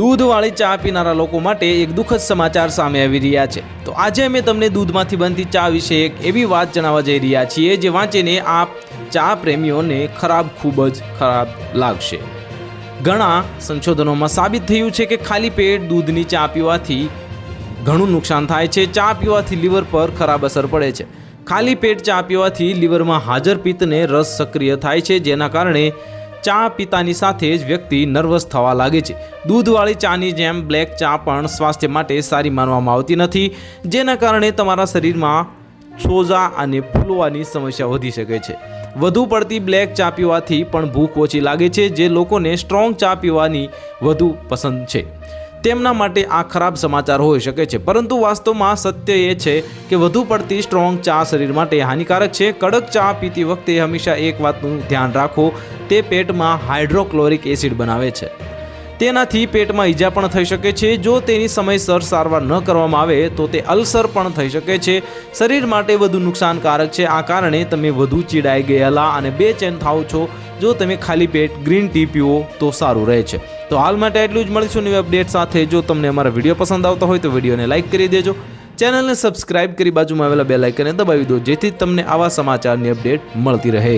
દૂધવાળી ચા પીનારા લોકો માટે એક દુઃખદ સમાચાર સામે આવી રહ્યા છે. તો આજે અમે તમને દૂધમાંથી બનતી ચા વિશે એક એવી વાત જણાવવા જઈ રહ્યા છીએ જે વાંચીને આ ચા પ્રેમીઓને ખરાબ ખૂબ જ ખરાબ લાગશે. ઘણા સંશોધનોમાં સાબિત થયું છે કે ખાલી પેટ દૂધની ચા પીવાથી ઘણું નુકસાન થાય છે. ચા પીવાથી લીવર પર ખરાબ અસર પડે છે. ખાલી પેટ ચા પીવાથી લીવરમાં હાજર પિત્તને રસ સક્રિય થાય છે, જેના કારણે ચા પીતાની સાથે જ વ્યક્તિ નર્વસ થવા લાગે છે. દૂધવાળી ચાની જેમ બ્લેક ચા પણ સ્વાસ્થ્ય માટે સારી માનવામાં આવતી નથી, જેના કારણે તમારા શરીરમાં સોજા અને ફૂલવાની સમસ્યા વધી શકે છે. વધુ પડતી બ્લેક ચા પીવાથી પણ ભૂખ ઓછી લાગે છે, જે લોકોને સ્ટ્રોંગ ચા પીવાની વધુ પસંદ છે. તેમના માટે આ ખરાબ સમાચાર હોઈ શકે છે, પરંતુ વાસ્તવમાં સત્ય એ છે કે વધુ પડતી સ્ટ્રોંગ ચા શરીર માટે હાનિકારક છે. કડક ચા પીતી વખતે હંમેશા એક વાતનું ધ્યાન રાખો તે પેટમાં હાઇડ્રોક્લોરિક એસિડ બનાવે છે. તેનાથી પેટમાં ઈજા પણ થઈ શકે છે. જો તેની સમયસર સારવાર ન કરવામાં આવે, તો તે અલ્સર પણ થઈ શકે છે. શરીર માટે વધુ નુકસાનકારક છે. આ કારણે તમે વધુ ચીડાઈ ગયેલા અને બેચેન થાઓ છો. જો તમે ખાલી પેટ ગ્રીન ટી પીઓ તો સારું રહે છે. તો હાલ માટે એટલું જ. મળીશું નવી અપડેટ સાથે. જો તમને અમારા વીડિયો પસંદ આવતા હોય, તો વિડીયોને લાઇક કરી દેજો. ચેનલને સબસ્ક્રાઇબ કરી બાજુમાં આવેલા બે લાઇકને દબાવી દો, જેથી તમને આવા સમાચારની અપડેટ મળતી રહે.